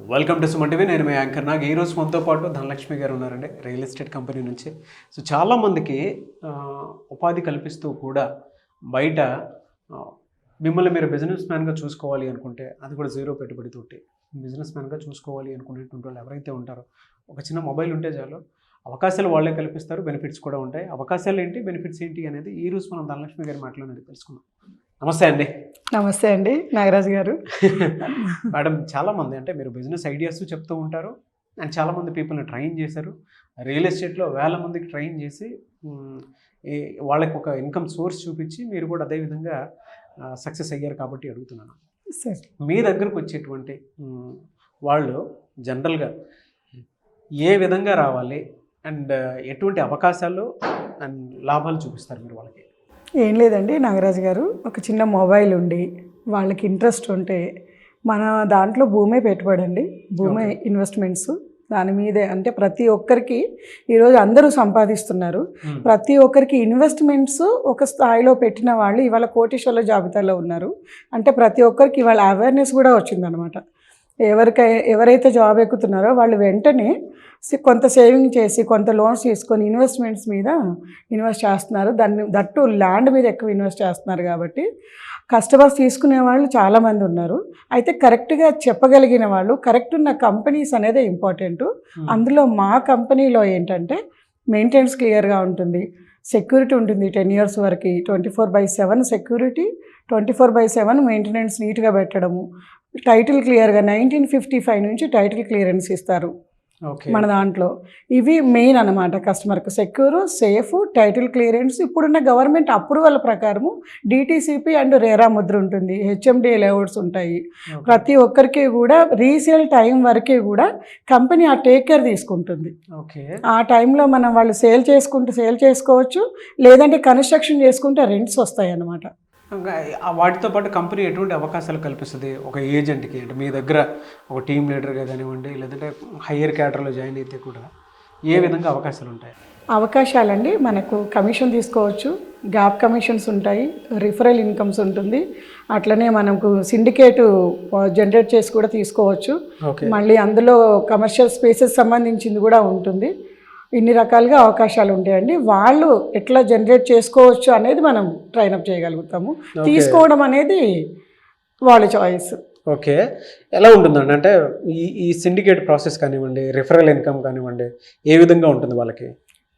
Welcome to Suman TV నేను మీ anchor నాకు ఈరోజు మనతో పాటు ధనలక్ష్మి గారు ఉన్నారండి రియల్ ఎస్టేట్ కంపెనీ నుంచి. సో చాలామందికి ఉపాధి కల్పిస్తూ కూడా బయట మిమ్మల్ని మీరు బిజినెస్ మ్యాన్గా చూసుకోవాలి అనుకుంటే అది కూడా జీరో పెట్టుబడితోటి బిజినెస్ మ్యాన్గా చూసుకోవాలి అనుకునేటువంటి వాళ్ళు ఎవరైతే ఉంటారో ఒక చిన్న మొబైల్ ఉంటే చాలు. అవకాశాలు వాళ్ళే కల్పిస్తారు బెనిఫిట్స్ కూడా ఉంటాయి. అవకాశాలు ఏంటి బెనిఫిట్స్ ఏంటి అనేది ఈ రోజు మనం ధనలక్ష్మి గారి మాటలోనే తెలుసుకున్నాం నమస్తే అండి. నమస్తే అండి నాగరాజు గారు. మేడం చాలామంది అంటే మీరు బిజినెస్ ఐడియాస్ చెప్తూ ఉంటారు. అండ్ చాలామంది పీపుల్ని ట్రైన్ చేశారు. రియల్ ఎస్టేట్లో వేల మందికి ట్రైన్ చేసి వాళ్ళకి ఒక ఇన్కమ్ సోర్స్ చూపించి మీరు కూడా అదేవిధంగా సక్సెస్ అయ్యారు కాబట్టి అడుగుతున్నాను. సరే. మీ దగ్గరకు వచ్చేటువంటి వాళ్ళు జనరల్గా ఏ విధంగా రావాలి? అండ్ ఎటువంటి అవకాశాలు అండ్ లాభాలు చూపిస్తారు మీరు వాళ్ళకి? ఏం లేదండి నాగరాజు గారు. ఒక చిన్న మొబైల్ ఉండి వాళ్ళకి ఇంట్రెస్ట్ ఉంటే మన దాంట్లో భూమే పెట్టుబడి అండి భూమే. ఇన్వెస్ట్మెంట్స్. దాని మీదే అంటే ప్రతి ఒక్కరికి ఈరోజు అందరూ సంపాదిస్తున్నారు. ప్రతి ఒక్కరికి ఇన్వెస్ట్మెంట్స్ ఒక స్థాయిలో పెట్టిన వాళ్ళు ఇవాళ కోటీశ్వర్ల జాబితాలో ఉన్నారు. అంటే ప్రతి ఒక్కరికి ఇవాళ అవేర్నెస్ కూడా వచ్చిందనమాట ఎవరికై ఎవరైతే జాబ్ ఎక్కుతున్నారో వాళ్ళు వెంటనే కొంత సేవింగ్ చేసి కొంత లోన్స్ తీసుకొని ఇన్వెస్ట్మెంట్స్ మీద ఇన్వెస్ట్ చేస్తున్నారు. దాన్ని దట్టు ల్యాండ్ మీద ఎక్కువ ఇన్వెస్ట్ చేస్తున్నారు కాబట్టి కస్టమర్స్ తీసుకునే వాళ్ళు చాలామంది ఉన్నారు. అయితే కరెక్ట్గా చెప్పగలిగిన వాళ్ళు కరెక్ట్ ఉన్న కంపెనీస్ అనేది ఇంపార్టెంట్. అందులో మా కంపెనీలో ఏంటంటే మెయింటెనెన్స్ క్లియర్గా ఉంటుంది. సెక్యూరిటీ ఉంటుంది టెన్ ఇయర్స్ వరకు. Twenty four by seven security twenty four by seven maintenance నీట్గా పెట్టడము. టైటిల్ క్లియర్గా నైన్టీన్ ఫిఫ్టీ ఫైవ్ నుంచి టైటిల్ క్లియరెన్స్ ఇస్తారు. ఓకే. మన దాంట్లో. ఇవి మెయిన్ అనమాట కస్టమర్కి. Secure safe title clearance. ఇప్పుడున్న గవర్నమెంట్ అప్రూవల్ ప్రకారము డిటీసీపీ అండ్ రేరా ముద్ర ఉంటుంది. హెచ్ఎండి లేఅవుట్స్ ఉంటాయి. ప్రతి ఒక్కరికి కూడా రీసేల్ టైం వరకే కూడా కంపెనీ ఆ టేక్ కేర్ తీసుకుంటుంది. ఓకే. ఆ టైంలో మనం వాళ్ళు సేల్ చేసుకుంటే సేల్ చేసుకోవచ్చు. లేదంటే కన్స్ట్రక్షన్ చేసుకుంటే రెంట్స్ వస్తాయి అన్నమాట ఆ వాటితో పాటు కంపెనీ ఎటువంటి అవకాశాలు కల్పిస్తుంది? ఒక ఏజెంట్కి అంటే మీ దగ్గర ఒక టీమ్ లీడర్గా కానివ్వండి లేదంటే హయ్యర్ క్యాటర్లో జాయిన్ అయితే కూడా ఏ విధంగా అవకాశాలు ఉంటాయి? అవకాశాలండి. మనకు కమిషన్ తీసుకోవచ్చు. గ్యాప్ కమిషన్స్ ఉంటాయి. రిఫరల్ ఇన్కమ్స్ ఉంటుంది. అట్లనే మనకు సిండికేట్ జనరేట్ చేసి కూడా తీసుకోవచ్చు. మళ్ళీ అందులో కమర్షియల్ స్పేసెస్ సంబంధించింది కూడా ఉంటుంది. ఇన్ని రకాలుగా అవకాశాలు ఉంటాయండి. వాళ్ళు ఎట్లా జనరేట్ చేసుకోవచ్చు అనేది మనం ట్రైనప్ చేయగలుగుతాము. తీసుకోవడం అనేది వాళ్ళ చాయిస్. ఓకే. ఎలా ఉంటుందండి? అంటే ఈ ఈ సిండికేట్ ప్రాసెస్ కానివ్వండి రిఫరల్ ఇన్కమ్ కానివ్వండి ఏ విధంగా ఉంటుంది వాళ్ళకి?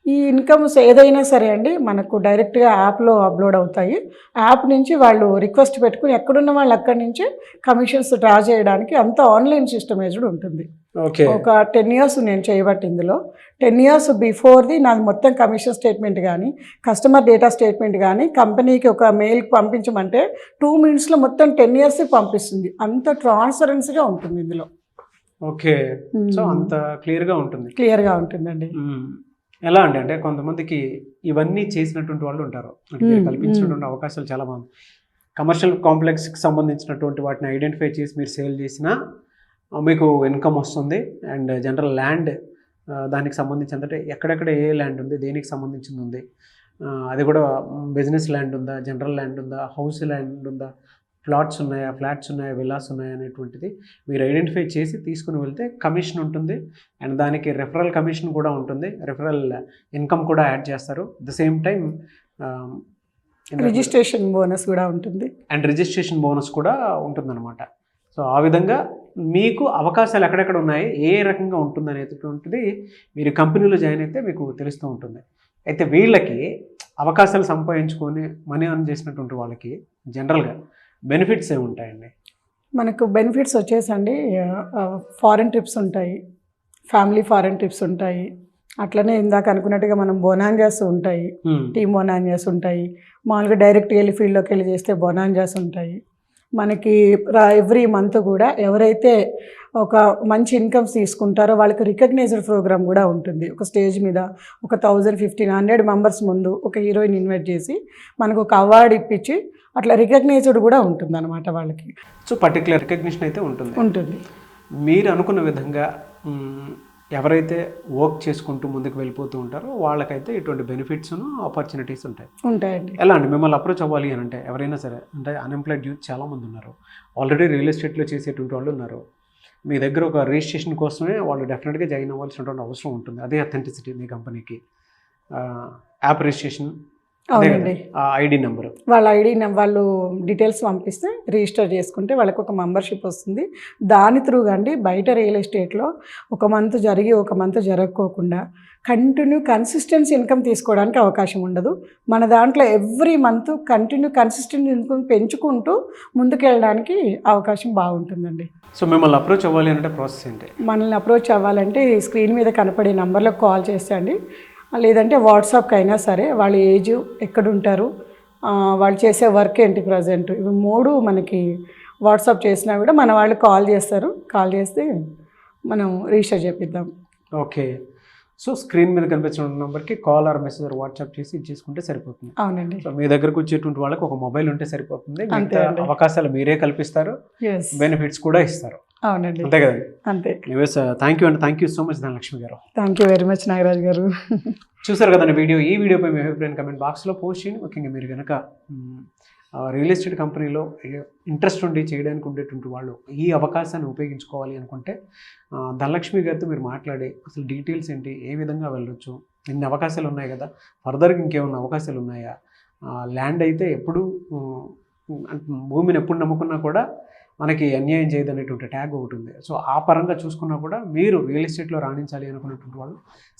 ఈ ఇన్కమ్స్ ఏదైనా సరే అండి మనకు డైరెక్ట్గా యాప్లో అప్లోడ్ అవుతాయి. యాప్ నుంచి వాళ్ళు రిక్వెస్ట్ పెట్టుకుని ఎక్కడున్న వాళ్ళు అక్కడి నుంచి కమిషన్స్ డ్రా చేయడానికి అంత ఆన్లైన్ సిస్టమైజ్డ్ ఉంటుంది. ఒక టెన్ ఇయర్స్ నేను చేయబట్టి ఇందులో. టెన్ ఇయర్స్ బిఫోర్ది నాది మొత్తం కమిషన్ స్టేట్మెంట్ కానీ కస్టమర్ డేటా స్టేట్మెంట్ కానీ కంపెనీకి ఒక మెయిల్ పంపించమంటే టూ మినిట్స్లో మొత్తం టెన్ ఇయర్స్ పంపిస్తుంది. అంత ట్రాన్స్పరెన్సీగా ఉంటుంది ఇందులో. ఓకే. సో అంత క్లియర్గా ఉంటుంది. క్లియర్గా ఉంటుందండి. ఎలా అండి అంటే కొంతమందికి ఇవన్నీ చేసినటువంటి వాళ్ళు ఉంటారు. కల్పించినటువంటి అవకాశాలు చాలా బాగుంది కమర్షియల్ కాంప్లెక్స్కి సంబంధించినటువంటి వాటిని ఐడెంటిఫై చేసి మీరు సేల్ చేసినా మీకు ఇన్కమ్ వస్తుంది అండ్ జనరల్ ల్యాండ్ దానికి సంబంధించి అంటే ఎక్కడెక్కడ ఏ ల్యాండ్ ఉంది దేనికి సంబంధించింది ఉంది? అది కూడా బిజినెస్ ల్యాండ్ ఉందా జనరల్ ల్యాండ్ ఉందా హౌస్ ల్యాండ్ ఉందా ప్లాట్స్ ఉన్నాయా ఫ్లాట్స్ ఉన్నాయా విలాస్ ఉన్నాయా అనేటువంటిది మీరు ఐడెంటిఫై చేసి తీసుకుని వెళ్తే కమిషన్ ఉంటుంది అండ్ దానికి రెఫరల్ కమిషన్ కూడా ఉంటుంది రెఫరల్ ఇన్కమ్ కూడా యాడ్ చేస్తారు. The same time registration bonus కూడా ఉంటుంది. అండ్ రిజిస్ట్రేషన్ బోనస్ కూడా ఉంటుందన్నమాట. సో ఆ విధంగా మీకు అవకాశాలు ఎక్కడెక్కడ ఉన్నాయి? ఏ రకంగా ఉంటుంది అనేటువంటిది మీరు కంపెనీలో జాయిన్ అయితే మీకు తెలుస్తూ ఉంటుంది. అయితే వీళ్ళకి అవకాశాలు సంపాదించుకొని మనీ అర్న్ చేసినటువంటి వాళ్ళకి జనరల్గా బెనిఫిట్స్ ఏమి ఉంటాయండి? మనకు బెనిఫిట్స్ వచ్చేసండి ఫారెన్ ట్రిప్స్ ఉంటాయి ఫ్యామిలీ ఫారెన్ ట్రిప్స్ ఉంటాయి. అట్లనే ఇందాక అనుకున్నట్టుగా మనం బొనాంజాస్ ఉంటాయి టీమ్ బొనాంజాస్ ఉంటాయి. మామూలుగా డైరెక్ట్ వెళ్ళి ఫీల్డ్లోకి వెళ్ళి చేస్తే బొనాంజాస్ ఉంటాయి. మనకి ఎవ్రీ మంత్ కూడా ఎవరైతే ఒక మంచి ఇన్కమ్స్ తీసుకుంటారో వాళ్ళకి రికగ్నైజ్డ్ ప్రోగ్రామ్ కూడా ఉంటుంది. ఒక స్టేజ్ మీద ఒక థౌజండ్ ఫిఫ్టీన్ హండ్రెడ్ మెంబర్స్ ముందు ఒక హీరోయిన్ ఇన్వైట్ చేసి మనకు ఒక అవార్డు ఇప్పించి అట్లా రికగ్నైజ్డ్ కూడా ఉంటుంది అనమాట వాళ్ళకి. సో పర్టికులర్ రికగ్నిషన్ అయితే ఉంటుంది. ఉంటుంది. మీరు అనుకున్న విధంగా ఎవరైతే వర్క్ చేసుకుంటూ ముందుకు వెళ్ళిపోతూ ఉంటారో వాళ్ళకైతే ఇటువంటి బెనిఫిట్స్ ఆపర్చునిటీస్ ఉంటాయి. ఉంటాయండి. ఎలా అండి మిమ్మల్ని అప్రోచ్ అవ్వాలి అని అంటే ఎవరైనా సరే అంటే అన్ఎంప్లాయిడ్ యూత్ చాలామంది ఉన్నారు. ఆల్రెడీ రియల్ ఎస్టేట్లో చేసేటువంటి వాళ్ళు ఉన్నారు. మీ దగ్గర ఒక రిజిస్ట్రేషన్ కోసమే వాళ్ళు డెఫినెట్గా జాయిన్ అవ్వాల్సినటువంటి అవసరం ఉంటుంది. అదే అథెంటిసిటీ మీ కంపెనీకి యాప్ రిజిస్ట్రేషన్ అవునండి. ID number. వాళ్ళ ఐడి వాళ్ళు డీటెయిల్స్ పంపిస్తే రిజిస్టర్ చేసుకుంటే వాళ్ళకి ఒక మెంబర్షిప్ వస్తుంది. దాని త్రూగా అండి బయట రియల్ ఎస్టేట్లో ఒక మంత్ జరిగి ఒక మంత్ జరగకోకుండా కంటిన్యూ కన్సిస్టెన్సీ ఇన్కమ్ తీసుకోవడానికి అవకాశం ఉండదు. మన దాంట్లో every month continue consistent income పెంచుకుంటూ ముందుకెళ్ళడానికి అవకాశం బాగుంటుందండి. సో మిమ్మల్ని అప్రోచ్ అవ్వాలి అంటే ప్రాసెస్ ఏంటి? మనల్ని అప్రోచ్ అవ్వాలంటే స్క్రీన్ మీద కనపడే నంబర్లకు కాల్ చేస్తే అండి. లేదంటే వాట్సాప్కి అయినా సరే వాళ్ళ ఏజ్ ఎక్కడుంటారు వాళ్ళు చేసే వర్క్ ఏంటి ప్రజెంట్? ఇవి మూడు మనకి వాట్సాప్ చేసినా కూడా మన వాళ్ళు కాల్ చేస్తారు. కాల్ చేస్తే మనం రిజిస్టర్ చేపిద్దాం. ఓకే. సో స్క్రీన్ మీద కనిపించిన నెంబర్కి కాల్ ఆర్ మెసేజ్ వాట్సాప్ చేసి ఇచ్చేసుకుంటే సరిపోతుంది. అవునండి. సో మీ దగ్గరకు వచ్చేటువంటి వాళ్ళకి ఒక మొబైల్ ఉంటే సరిపోతుంది. అవకాశాలు మీరే కల్పిస్తారు. బెనిఫిట్స్ కూడా ఇస్తారు. అవునండి. అంతే కదండి అంతే. థ్యాంక్ యూ అండి thank you so much Dhanalakshmi గారు. Thank you very much Nagaraj గారు. చూసారు కదండి వీడియో? ఈ వీడియోపై మీ అభిప్రాయం కమెంట్ బాక్స్లో పోస్ట్ చేయండి. ముఖ్యంగా మీరు కనుక రియల్ ఎస్టేట్ కంపెనీలో ఇంట్రెస్ట్ ఉండి చేయడానికి ఉండేటువంటి వాళ్ళు ఈ అవకాశాన్ని ఉపయోగించుకోవాలి అనుకుంటే ధనలక్ష్మి గారితో మీరు మాట్లాడి అసలు డీటెయిల్స్ ఏంటి ఏ విధంగా వెళ్ళొచ్చు ఇన్ని అవకాశాలు ఉన్నాయి కదా? ఫర్దర్గా ఇంకేమైనా అవకాశాలు ఉన్నాయా? ల్యాండ్ అయితే ఎప్పుడు భూమిని ఎప్పుడు నమ్ముకున్నా కూడా మనకి అన్యాయం చేయదు అనేటువంటి ట్యాగ్ ఒకటి ఉంది. సో ఆ పరంగా చూసుకున్నా కూడా మీరు రియల్ ఎస్టేట్లో రాణించాలి అనుకున్నటువంటి వాళ్ళు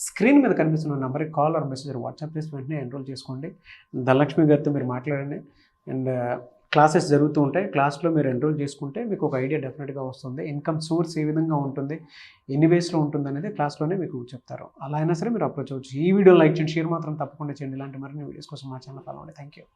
స్క్రీన్ మీద కనిపిస్తున్న నెంబర్కి కాల్ ఆర్ మెసేజ్ వాట్సాప్ చేసి వెంటనే ఎన్రోల్ చేసుకోండి. ధనలక్ష్మి గారితో మీరు మాట్లాడండి. అండ్ క్లాసెస్ జరుగుతూ ఉంటాయి. క్లాస్లో మీరు ఎన్రోల్ చేసుకుంటే మీకు ఒక ఐడియా డెఫినెట్గా వస్తుంది. ఇన్కమ్ సోర్స్ ఏ విధంగా ఉంటుంది ఎన్ని వేస్లో ఉంటుంది అనేది క్లాస్లోనే మీకు చెప్తారు. అలా అయినా సరే మీరు అప్రోచ్ అవ్వచ్చు. ఈ వీడియో లైక్ చేయండి షేర్ మాత్రం తప్పకుండా చేయండి. ఇలాంటి మరిన్ని వీడియోస్ కోసం మా ఛానల్ ఫాలో అండి థ్యాంక్ యూ